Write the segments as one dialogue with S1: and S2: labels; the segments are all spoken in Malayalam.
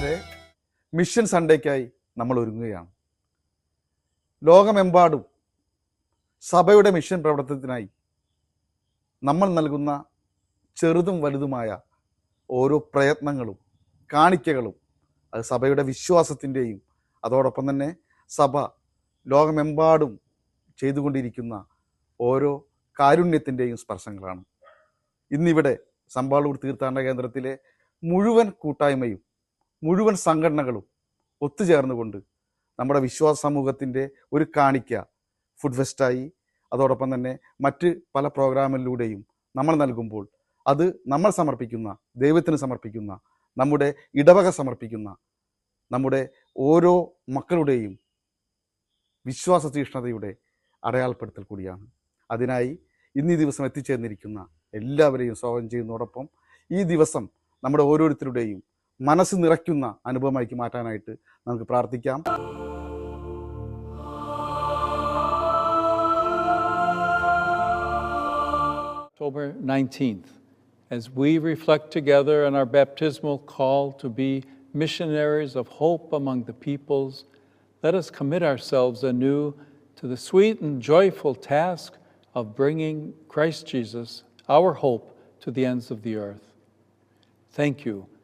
S1: പ്രിയമുള്ളവരെ മിഷൻ സൺഡേക്കായി നമ്മൾ ഒരുങ്ങുകയാണ്. ലോകമെമ്പാടും സഭയുടെ മിഷൻ പ്രവർത്തനത്തിനായി നമ്മൾ നൽകുന്ന ചെറുതും വലുതുമായ ഓരോ പ്രയത്നങ്ങളും കാണിക്കകളും അത് സഭയുടെ വിശ്വാസത്തിന്റെയും അതോടൊപ്പം തന്നെ സഭ ലോകമെമ്പാടും ചെയ്തുകൊണ്ടിരിക്കുന്ന ഓരോ കാരുണ്യത്തിന്റെയും സ്പർശങ്ങളാണ്. ഇന്നിവിടെ സമ്പാളൂർ തീർത്ഥാടന കേന്ദ്രത്തിലെ മുഴുവൻ കൂട്ടായ്മയും മുഴുവൻ സംഘടനകളും ഒത്തുചേർന്നുകൊണ്ട് നമ്മുടെ വിശ്വാസ സമൂഹത്തിന്റെ ഒരു കാണിക്ക ഫുഡ് ഫെസ്റ്റായി അതോടൊപ്പം തന്നെ മറ്റ് പല പ്രോഗ്രാമിലൂടെയും നമ്മൾ നൽകുമ്പോൾ അത് നമ്മൾ സമർപ്പിക്കുന്ന ദൈവത്തിന് സമർപ്പിക്കുന്ന നമ്മുടെ ഇടവക സമർപ്പിക്കുന്ന നമ്മുടെ ഓരോ മക്കളുടെയും വിശ്വാസ തീഷ്ണതയുടെ അടയാളപ്പെടുത്തൽ കൂടിയാണ്. അതിനായി ഇന്നീ ദിവസം എത്തിച്ചേർന്നിരിക്കുന്ന എല്ലാവരെയും സ്വാഗതം ചെയ്യുന്നതോടൊപ്പം ഈ ദിവസം നമ്മുടെ ഓരോരുത്തരുടെയും മനസ്സ് നിറയ്ക്കുന്ന അനുഭവമാക്കി മാറ്റാനായിട്ട് നമുക്ക് പ്രാർത്ഥിക്കാം
S2: October 19th, as we reflect together on our baptismal call to be missionaries of hope among the peoples, let us commit ourselves anew to the sweet and joyful task of bringing Christ Jesus, our hope, to the ends of the earth. Thank you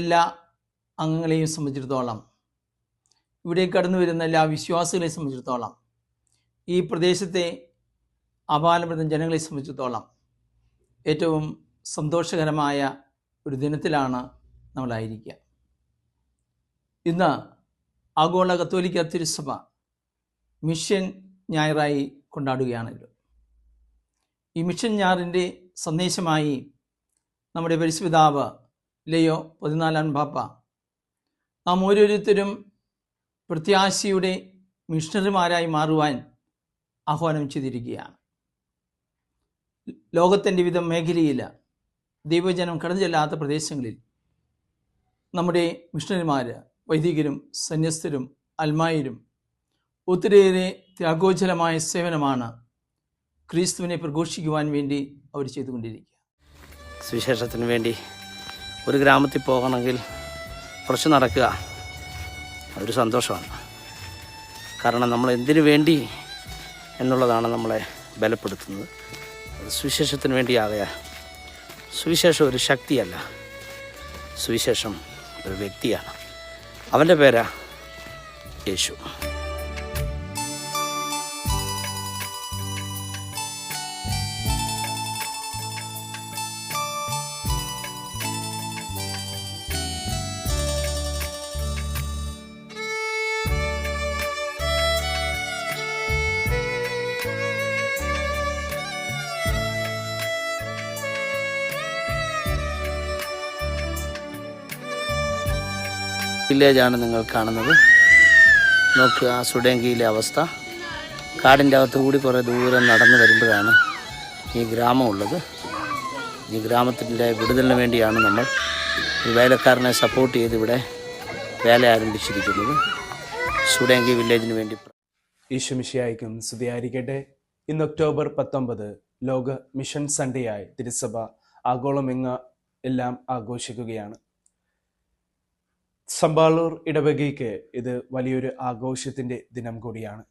S3: എല്ലാ അംഗങ്ങളെയും സംബന്ധിച്ചിടത്തോളം ഇവിടെ കടന്നു വരുന്ന എല്ലാ വിശ്വാസികളെയും സംബന്ധിച്ചിടത്തോളം ഈ പ്രദേശത്തെ അപാലപ്പെടുന്ന ജനങ്ങളെ സംബന്ധിച്ചിടത്തോളം ഏറ്റവും സന്തോഷകരമായ ഒരു ദിനത്തിലാണ് നമ്മളായിരിക്കുക. ഇന്ന് ആഗോള കത്തോലിക്ക തിരുസഭ മിഷൻ ഞായറായി കൊണ്ടാടുകയാണല്ലോ ഈ മിഷൻ ഞാറിന്റെ സന്ദേശമായി നമ്മുടെ പരിശുപിതാവ് ലയോ പതിനാലാം പാപ്പ. നാം ഓരോരുത്തരും പ്രത്യാശയുടെ മിഷണറിമാരായി മാറുവാൻ ആഹ്വാനം ചെയ്തിരിക്കുകയാണ്. ലോകത്തിന്റെ വിധം മേഖലയിൽ ദൈവജനം കടന്നു ചെല്ലാത്ത പ്രദേശങ്ങളിൽ നമ്മുടെ മിഷണറിമാർ വൈദികരും സന്യസ്തരും അൽമായരും ഒത്തിരിയേറെ ത്യാഗോജ്ജലമായ സേവനമാണ് ക്രിസ്തുവിനെ പ്രഘോഷിക്കുവാൻ വേണ്ടി അവർ ചെയ്തുകൊണ്ടിരിക്കുക.
S4: സുവിശേഷത്തിന് വേണ്ടി ഒരു ഗ്രാമത്തിൽ പോകണമെങ്കിൽ കുറച്ച് നടക്കുക. അതൊരു സന്തോഷമാണ്. കാരണം നമ്മൾ എന്തിനു വേണ്ടി എന്നുള്ളതാണ് നമ്മളെ ബലപ്പെടുത്തുന്നത്. സുവിശേഷത്തിന് വേണ്ടിയാകയാൽ സുവിശേഷം ഒരു ശക്തിയല്ല. സുവിശേഷം ഒരു വ്യക്തിയാണ്. അവന്റെ പേരാ യേശു. വില്ലേജാണ് നിങ്ങൾ കാണുന്നത്. നോക്കുക ആ സുഡേങ്കിയിലെ അവസ്ഥ. കാടിന്റെ അകത്ത് കൂടി കുറേ ദൂരം നടന്നു വരുമ്പോഴാണ് ഈ ഗ്രാമമുള്ളത്. ഈ ഗ്രാമത്തിന്റെ വിടുതലിന് വേണ്ടിയാണ് നമ്മൾ ഒരു വേലക്കാരനെ സപ്പോർട്ട് ചെയ്ത് ഇവിടെ വേല ആരംഭിച്ചിരിക്കുന്നത്. സുഡേങ്കി വില്ലേജിന് വേണ്ടി
S5: ഈശോമിഷിയായിക്കും സ്തുതിയായിരിക്കട്ടെ. ഇന്ന് ഒക്ടോബർ പത്തൊമ്പത് ലോക മിഷൻ സൺഡേയായി തിരുസഭ ആഗോളമെങ്ങ എല്ലാം ആഘോഷിക്കുകയാണ്. സമ്പാളൂർ ഇടവകയ്ക്ക് ഇത് വലിയൊരു ആഘോഷത്തിന്റെ ദിനം കൂടിയാണ്.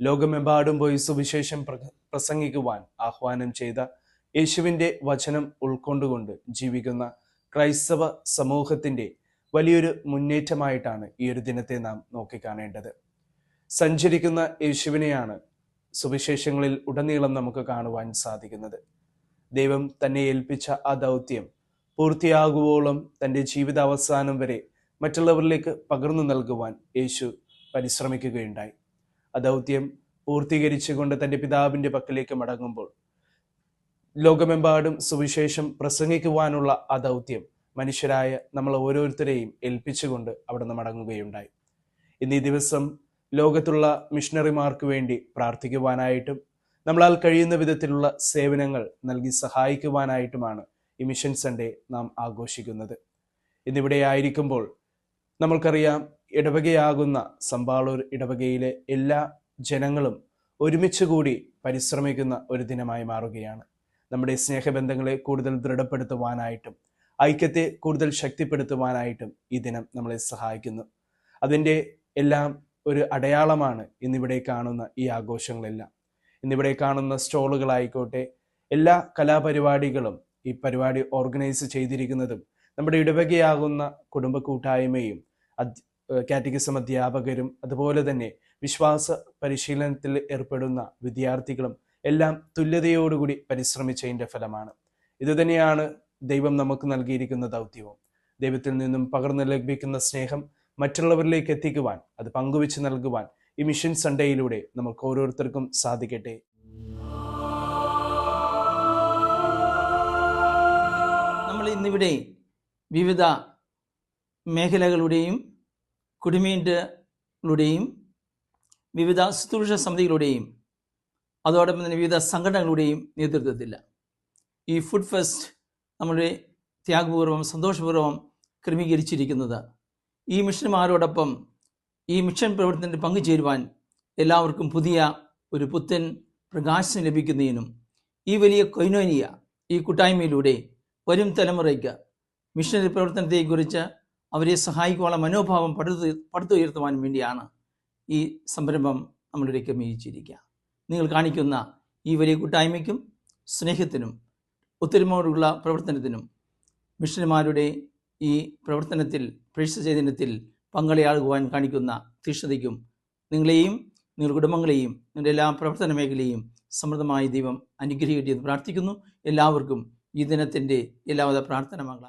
S5: ലോകമെമ്പാടും പോയി സുവിശേഷം പ്രസംഗിക്കുവാൻ ആഹ്വാനം ചെയ്ത യേശുവിന്റെ വചനം ഉൾക്കൊണ്ടുകൊണ്ട് ജീവിക്കുന്ന ക്രൈസ്തവ സമൂഹത്തിന്റെ വലിയൊരു മുന്നേറ്റമായിട്ടാണ് ഈ ഒരു ദിനത്തെ നാം നോക്കിക്കാണേണ്ടത്. സഞ്ചരിക്കുന്ന യേശുവിനെയാണ് സുവിശേഷങ്ങളിൽ ഉടനീളം നമുക്ക് കാണുവാൻ സാധിക്കുന്നത്. ദൈവം തന്നെ ഏൽപ്പിച്ച ആ ദൗത്യം പൂർത്തിയാകുവോളം തന്റെ ജീവിതാവസാനം വരെ മറ്റുള്ളവരിലേക്ക് പകർന്നു നൽകുവാൻ യേശു പരിശ്രമിക്കുകയുണ്ടായി. ആ ദൗത്യം പൂർത്തീകരിച്ചുകൊണ്ട് തന്റെ പിതാവിന്റെ പക്കലേക്ക് മടങ്ങുമ്പോൾ ലോകമെമ്പാടും സുവിശേഷം പ്രസംഗിക്കുവാനുള്ള ആ ദൗത്യം മനുഷ്യരായ നമ്മൾ ഓരോരുത്തരെയും ഏൽപ്പിച്ചുകൊണ്ട് അവിടെ നിന്ന് മടങ്ങുകയുണ്ടായി. ഇന്ന് ഈ ദിവസം ലോകത്തുള്ള മിഷണറിമാർക്ക് വേണ്ടി പ്രാർത്ഥിക്കുവാനായിട്ടും നമ്മളാൽ കഴിയുന്ന വിധത്തിലുള്ള സേവനങ്ങൾ നൽകി സഹായിക്കുവാനായിട്ടുമാണ് ഈ മിഷൻ സൺഡേ നാം ആഘോഷിക്കുന്നത്. ഇന്നിവിടെ ആയിരിക്കുമ്പോൾ നമ്മൾക്കറിയാം ഇടവകയാകുന്ന സമ്പാളൂർ ഇടവകയിലെ എല്ലാ ജനങ്ങളും ഒരുമിച്ച് കൂടി പരിശ്രമിക്കുന്ന ഒരു ദിനമായി മാറുകയാണ്. നമ്മുടെ സ്നേഹബന്ധങ്ങളെ കൂടുതൽ ദൃഢപ്പെടുത്തുവാനായിട്ടും ഐക്യത്തെ കൂടുതൽ ശക്തിപ്പെടുത്തുവാനായിട്ടും ഈ ദിനം നമ്മളെ സഹായിക്കുന്നു. അതിന്റെ എല്ലാം ഒരു അടയാളമാണ് ഇന്നിവിടെ കാണുന്ന ഈ ആഘോഷങ്ങളെല്ലാം. ഇന്നിവിടെ കാണുന്ന സ്റ്റോളുകളായിക്കോട്ടെ എല്ലാ കലാപരിപാടികളും ഈ പരിപാടി ഓർഗനൈസ് ചെയ്തിരിക്കുന്നതും നമ്മുടെ ഇടവകയാകുന്ന കുടുംബ കൂട്ടായ്മയും കാറ്റഗിസം അധ്യാപകരും അതുപോലെ തന്നെ വിശ്വാസ പരിശീലനത്തിൽ ഏർപ്പെടുന്ന വിദ്യാർത്ഥികളും എല്ലാം തുല്യതയോടുകൂടി പരിശ്രമിച്ചതിന്റെ ഫലമാണ്. ഇതുതന്നെയാണ് ദൈവം നമുക്ക് നൽകിയിരിക്കുന്ന ദൗത്യവും. ദൈവത്തിൽ നിന്നും പകർന്നു ലഭിക്കുന്ന സ്നേഹം മറ്റുള്ളവരിലേക്ക് എത്തിക്കുവാൻ അത് പങ്കുവെച്ച് നൽകുവാൻ ഈ മിഷൻ സൺഡേയിലൂടെ നമുക്ക് ഓരോരുത്തർക്കും സാധിക്കട്ടെ.
S3: നമ്മൾ ഇന്നിവിടെ വിവിധ മേഖലകളുടെയും കുടിമീന്റെകളുടെയും വിവിധ ശുശ്രൂഷ സമിതികളുടെയും അതോടൊപ്പം തന്നെ വിവിധ സംഘടനകളുടെയും നേതൃത്വത്തിൽ ഈ ഫുഡ് ഫെസ്റ്റ് നമ്മുടെ ത്യാഗപൂർവം സന്തോഷപൂർവം ക്രമീകരിച്ചിരിക്കുന്നത്. ഈ മിഷന്മാരോടൊപ്പം ഈ മിഷൻ പ്രവർത്തനത്തിൽ പങ്കുചേരുവാൻ എല്ലാവർക്കും പുതിയ ഒരു പുത്തൻ പ്രകാശം ലഭിക്കുന്നതിനും ഈ വലിയ കൊയ്നോനിയ ഈ കൂട്ടായ്മയിലൂടെ വരും തലമുറയ്ക്ക് മിഷനറി പ്രവർത്തനത്തെക്കുറിച്ച് അവരെ സഹായിക്കുവാനുള്ള മനോഭാവം പടുത്തു പടുത്തുയർത്തുവാൻ വേണ്ടിയാണ് ഈ സംരംഭം നമ്മളിലേക്ക് മീയിച്ചിരിക്കുക നിങ്ങൾ കാണിക്കുന്ന ഈ വലിയ കൂട്ടായ്മയ്ക്കും സ്നേഹത്തിനും ഒത്തൊരുമയോടുള്ള പ്രവർത്തനത്തിനും മിഷനുമാരുടെ ഈ പ്രവർത്തനത്തിൽ പ്രേക്ഷ ചൈതന്യത്തിൽ പങ്കാളിയാകുവാൻ കാണിക്കുന്ന തീഷ്ണതയ്ക്കും നിങ്ങളെയും നിങ്ങളുടെ കുടുംബങ്ങളെയും നിങ്ങളുടെ എല്ലാ പ്രവർത്തന മേഖലയും സമൃദ്ധമായി ദൈവം അനുഗ്രഹിക്കട്ടെ എന്ന് പ്രാർത്ഥിക്കുന്നു. എല്ലാവർക്കും ഈ ദിനത്തിന്റെ എല്ലാവിധ പ്രാർത്ഥന മംഗള